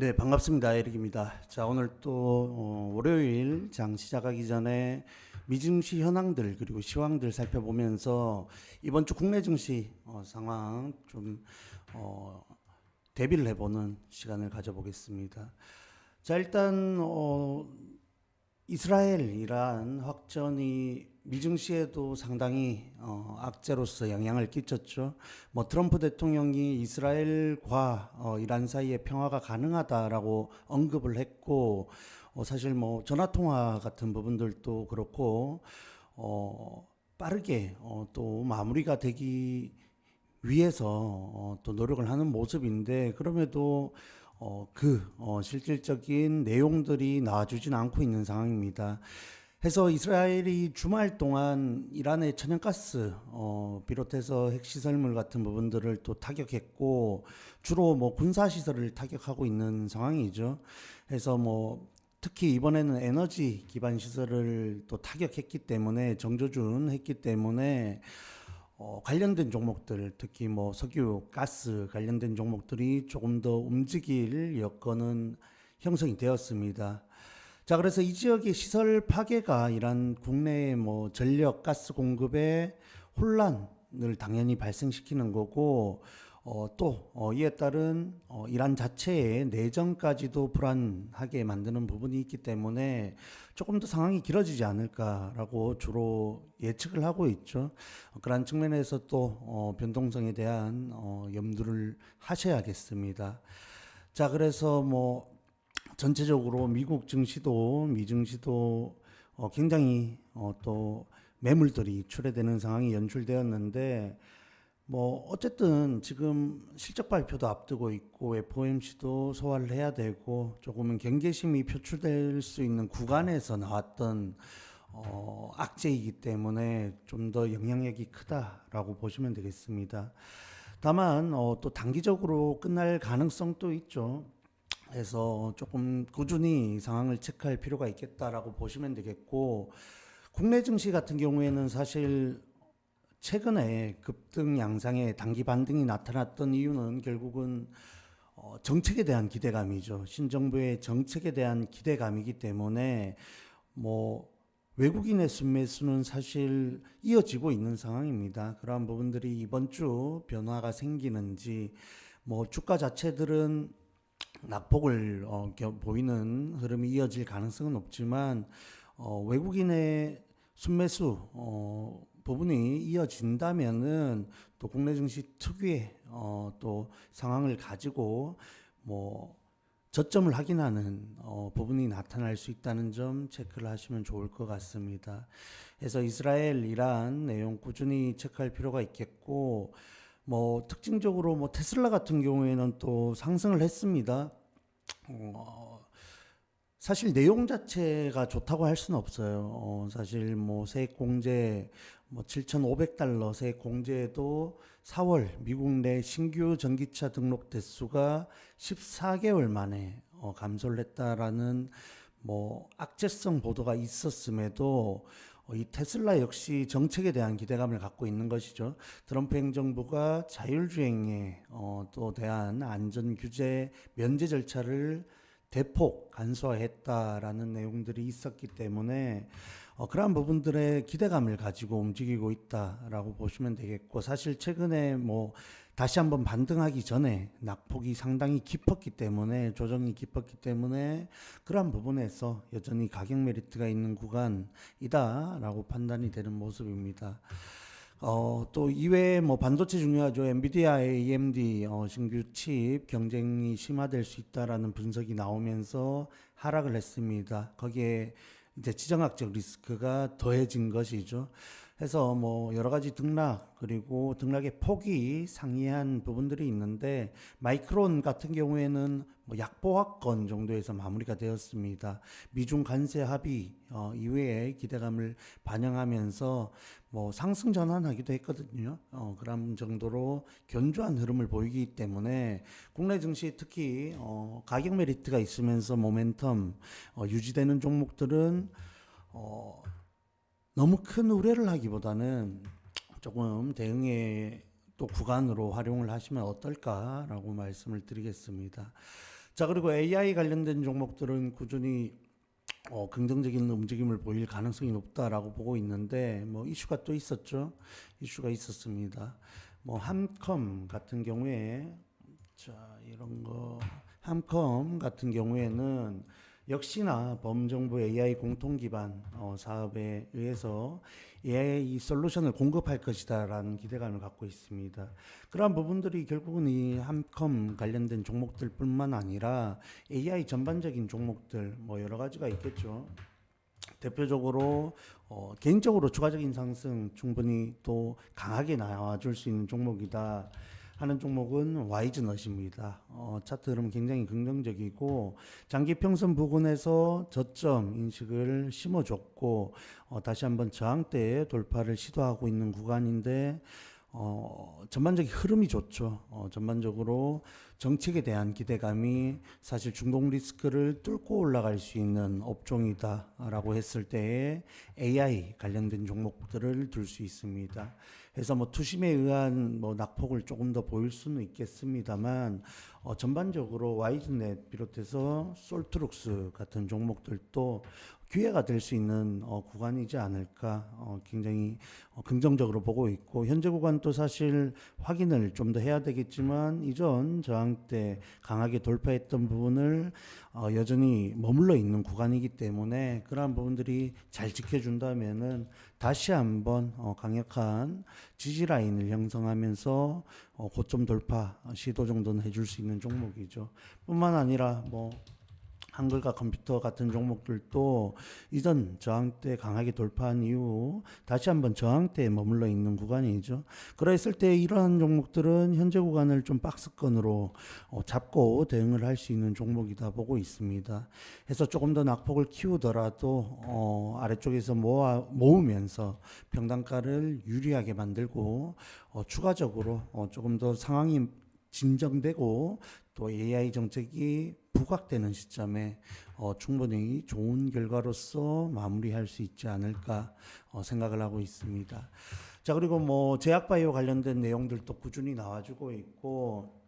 네, 반갑습니다. 에릭입니다. 자, 오늘 또 어, 월요일 장 시작하기 전에 미증시 현황들 그리고 시황들 살펴보면서 이번 주 국내 증시 어, 상황 좀 어, 대비를 해보는 시간을 가져보겠습니다. 자, 일단 어, 이스라엘 이란 확전이 미증시에도 상당히 어, 악재로서 영향을 끼쳤죠. 뭐 트럼프 대통령이 이스라엘과 어, 이란 사이에 평화가 가능하다라고 언급을 했고 어, 사실 뭐 전화 통화 같은 부분들도 그렇고 어, 빠르게 어, 또 마무리가 되기 위해서 어, 또 노력을 하는 모습인데 그럼에도 어, 그 어, 실질적인 내용들이 나와주진 않고 있는 상황입니다. 해서 이스라엘이 주말 동안 이란의 천연가스 어, 비롯해서 핵시설물 같은 부분들을 또 타격했고 주로 뭐 군사시설을 타격하고 있는 상황이죠. 해서 뭐 특히 이번에는 에너지 기반 시설을 또 타격했기 때문에 정조준 했기 때문에 어, 관련된 종목들, 특히 뭐 석유, 가스 관련된 종목들이 조금 더 움직일 여건은 형성이 되었습니다. 자, 그래서 이 지역의 시설 파괴가 이란 국내의 뭐 전력, 가스 공급에 혼란을 당연히 발생시키는 거고, 어, 또 어, 이에 따른 어, 이란 자체의 내정까지도 불안하게 만드는 부분이 있기 때문에 조금 더 상황이 길어지지 않을까라고 주로 예측을 하고 있죠. 어, 그런 측면에서 또 어, 변동성에 대한 어, 염두를 하셔야겠습니다. 자, 그래서 뭐 전체적으로 미국 증시도 미증시도 어, 굉장히 어, 또 매물들이 출회되는 상황이 연출되었는데 뭐 어쨌든 지금 실적 발표도 앞두고 있고 FOMC도 소화를 해야 되고 조금은 경계심이 표출될 수 있는 구간에서 나왔던 어, 악재이기 때문에 좀 더 영향력이 크다라고 보시면 되겠습니다. 다만 어, 또 단기적으로 끝날 가능성도 있죠. 그래서 조금 꾸준히 상황을 체크할 필요가 있겠다라고 보시면 되겠고 국내 증시 같은 경우에는 사실 최근에 급등 양상의 단기 반등이 나타났던 이유는 결국은 어, 정책에 대한 기대감이죠. 신정부의 정책에 대한 기대감이기 때문에 뭐 외국인의 순매수는 사실 이어지고 있는 상황입니다. 그러한 부분들이 이번 주 변화가 생기는지 뭐 주가 자체들은 낙폭을 어, 겨- 보이는 흐름이 이어질 가능성은 없지만 어, 외국인의 순매수 어, 부분이 이어진다면은 또 국내 증시 특유의 어, 또 상황을 가지고 뭐 저점을 확인하는 어, 부분이 나타날 수 있다는 점 체크를 하시면 좋을 것 같습니다. 그래서 이스라엘, 이란 내용 꾸준히 체크할 필요가 있겠고 뭐 특징적으로 뭐 테슬라 같은 경우에는 또 상승을 했습니다. 어, 사실 내용 자체가 좋다고 할 수는 없어요. 어, 사실 뭐 세액 공제 뭐 7,500달러 세액 공제도 4월 미국 내 신규 전기차 등록 대수가 14개월 만에 어, 감소를 했다라는 뭐 악재성 보도가 있었음에도 어, 이 테슬라 역시 정책에 대한 기대감을 갖고 있는 것이죠. 트럼프 행정부가 자율주행에 어, 또 대한 안전 규제 면제 절차를 대폭 간소화했다라는 내용들이 있었기 때문에 어, 그러한 부분들의 기대감을 가지고 움직이고 있다라고 보시면 되겠고 사실 최근에 뭐 다시 한번 반등하기 전에 낙폭이 상당히 깊었기 때문에 조정이 깊었기 때문에 그러한 부분에서 여전히 가격 메리트가 있는 구간이다라고 판단이 되는 모습입니다. 어, 또 이외에 뭐 반도체 중요하죠. 엔비디아, AMD 어, 신규 칩 경쟁이 심화될 수 있다라는 분석이 나오면서 하락을 했습니다. 거기에 이제 지정학적 리스크가 더해진 것이죠. 해서 뭐 여러 가지 등락 그리고 등락의 폭이 상이한 부분들이 있는데 마이크론 같은 경우에는 뭐 약보합권 정도에서 마무리가 되었습니다. 미중 관세 합의 어, 이외에 기대감을 반영하면서 뭐 상승 전환하기도 했거든요. 어, 그런 정도로 견조한 흐름을 보이기 때문에 국내 증시 특히 어, 가격 메리트가 있으면서 모멘텀 어, 유지되는 종목들은 어, 너무 큰 우려를 하기보다는 조금 대응의 또 구간으로 활용을 하시면 어떨까라고 말씀을 드리겠습니다. 자 그리고 AI 관련된 종목들은 꾸준히 어, 긍정적인 움직임을 보일 가능성이 높다라고 보고 있는데 뭐 이슈가 또 있었죠. 이슈가 있었습니다. 뭐 함컴 같은 경우에 자 이런 거 함컴 같은 경우에는 역시나 범정부 AI 공통 기반 어, 사업에 의해서 AI 솔루션을 공급할 것이다라는 기대감을 갖고 있습니다. 그러한 부분들이 결국은 이 함컴 관련된 종목들뿐만 아니라 AI 전반적인 종목들 뭐 여러 가지가 있겠죠. 대표적으로 어, 개인적으로 추가적인 상승 충분히 또 강하게 나와줄 수 있는 종목이다 하는 종목은 와이즈 넛입니다. 어, 차트 흐름 굉장히 긍정적이고 장기 평선 부근에서 저점 인식을 심어줬고 어, 다시 한번 저항대 돌파를 시도하고 있는 구간인데 어, 전반적인 흐름이 좋죠. 어, 전반적으로 정책에 대한 기대감이 사실 중동 리스크를 뚫고 올라갈 수 있는 업종이다라고 했을 때에 AI 관련된 종목들을 들 수 있습니다. 그래서 뭐 투심에 의한 뭐 낙폭을 조금 더 보일 수는 있겠습니다만 어, 전반적으로 와이즈넷 비롯해서 솔트룩스 같은 종목들도 기회가 될 수 있는 어, 구간이지 않을까 어, 굉장히 어, 긍정적으로 보고 있고 현재 구간도 사실 확인을 좀 더 해야 되겠지만 이전 저항 때 강하게 돌파했던 부분을 어, 여전히 머물러 있는 구간이기 때문에 그러한 부분들이 잘 지켜준다면은 다시 한번 어, 강력한 지지 라인을 형성하면서 어, 고점 돌파 시도 정도는 해줄 수 있는 종목이죠. 뿐만 아니라 뭐 한글과 컴퓨터 같은 종목들도 이전 저항대 강하게 돌파한 이후 다시 한번 저항대에 머물러 있는 구간이죠. 그랬을 때 이러한 종목들은 현재 구간을 좀 박스권으로 어, 잡고 대응을 할 수 있는 종목이다 보고 있습니다. 해서 조금 더 낙폭을 키우더라도 어, 아래쪽에서 모아, 모으면서 평단가를 유리하게 만들고 어, 추가적으로 어, 조금 더 상황이 진정되고 또 AI 정책이 부각되는 시점에 어, 충분히 좋은 결과로서 마무리할 수 있지 않을까 어, 생각을 하고 있습니다. 자 그리고 뭐 제약 바이오 관련된 내용들도 꾸준히 나와주고 있고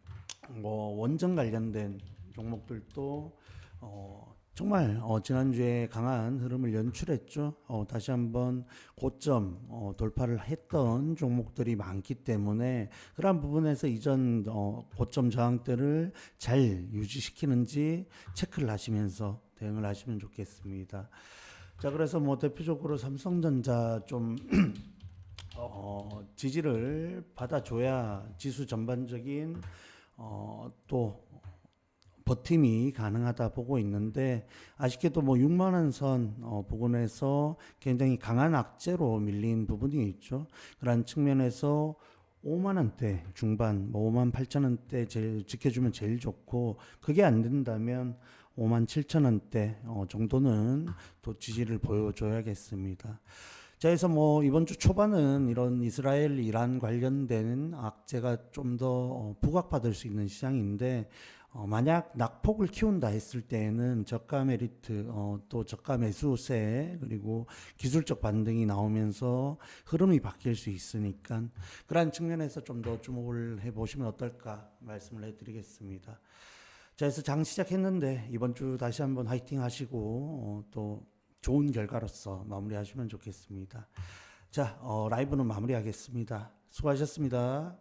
뭐 원전 관련된 종목들도 어, 정말 어, 지난주에 강한 흐름을 연출했죠. 어, 다시 한번 고점 어, 돌파를 했던 종목들이 많기 때문에 그러한 부분에서 이전 어, 고점 저항대를 잘 유지시키는지 체크를 하시면서 대응을 하시면 좋겠습니다. 자 그래서 뭐 대표적으로 삼성전자 좀 어, 지지를 받아줘야 지수 전반적인 어, 또 버팀이 가능하다 보고 있는데 아쉽게도 뭐 6만 원선 어, 부근에서 굉장히 강한 악재로 밀린 부분이 있죠. 그런 측면에서 5만 원대 중반, 뭐 5만 8천 원대 제일 지켜주면 제일 좋고 그게 안 된다면 5만 7천 원대 어, 정도는 또 지지를 보여줘야겠습니다. 자, 그래서 뭐 이번 주 초반은 이런 이스라엘 이란 관련된 악재가 좀더 어, 부각받을 수 있는 시장인데 어, 만약 낙폭을 키운다 했을 때에는 저가 메리트, 어, 또 저가 매수세, 그리고 기술적 반등이 나오면서 흐름이 바뀔 수 있으니까 그러한 측면에서 좀 더 주목을 해보시면 어떨까 말씀을 해드리겠습니다. 자, 그래서 장 시작했는데 이번 주 다시 한번 화이팅 하시고 어, 또 좋은 결과로서 마무리하시면 좋겠습니다. 자, 어, 라이브는 마무리하겠습니다. 수고하셨습니다.